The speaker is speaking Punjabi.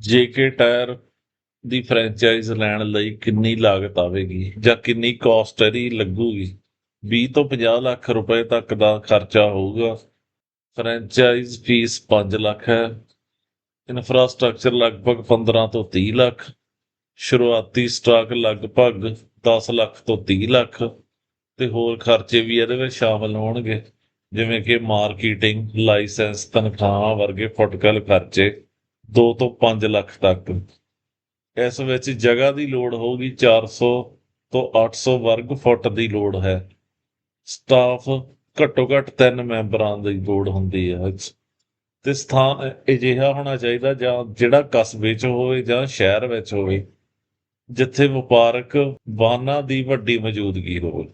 ਜੇਕੇ ਟਾਇਰ ਦੀ ਫਰੈਂਚਾਈਜ਼ ਲੈਣ ਲਈ ਕਿੰਨੀ ਲਾਗਤ ਆਵੇਗੀ ਜਾਂ ਕਿੰਨੀ ਕਾਸਟ ਇਹਦੀ ਲੱਗੂਗੀ? 20 ਤੋਂ 50 ਲੱਖ ਰੁਪਏ ਤੱਕ ਦਾ ਖਰਚਾ ਹੋਊਗਾ। ਫਰੈਂਚਾਈਜ਼ ਫੀਸ 5 ਲੱਖ ਹੈ। ਇਨਫਰਾਸਟ੍ਰਕਚਰ ਲਗਭਗ 15 ਤੋਂ 30 ਲੱਖ। ਸ਼ੁਰੂਆਤੀ ਸਟਾਕ ਲਗਭਗ 10 ਲੱਖ ਤੋਂ 30 ਲੱਖ। ਤੇ ਹੋਰ ਖਰਚੇ ਵੀ ਇਹਦੇ ਵਿੱਚ ਸ਼ਾਮਲ ਹੋਣਗੇ। ਜਿਵੇਂ ਕਿ ਮਾਰਕੀਟਿੰਗ ਲਾਇਸੈਂਸ ਤਨਖਾਹਾਂ ਵਰਗੇ ਫੁੱਟਕਲ ਖਰਚੇ। 2 ਤੋਂ 5 ਲੱਖ ਤੱਕ। ਇਸ ਵਿੱਚ ਜਗ੍ਹਾ ਦੀ ਲੋੜ ਹੋਊਗੀ 400 ਤੋਂ 800 ਵਰਗ ਫੁੱਟ ਦੀ ਲੋੜ ਹੈ। ਸਟਾਫ ਘੱਟੋ ਘੱਟ 3 ਮੈਂਬਰਾਂ ਦੀ ਲੋੜ ਹੁੰਦੀ ਹੈ। ਤੇ ਸਥਾਨ ਅਜਿਹਾ ਹੋਣਾ ਚਾਹੀਦਾ ਜਾਂ ਜਿਹੜਾ ਕਸਬੇ 'ਚ ਹੋਵੇ ਜਾਂ ਸ਼ਹਿਰ ਵਿੱਚ ਹੋਵੇ, ਜਿੱਥੇ ਵਪਾਰਕ ਵਾਹਨਾਂ ਦੀ ਵੱਡੀ ਮੌਜੂਦਗੀ ਹੋਵੇ।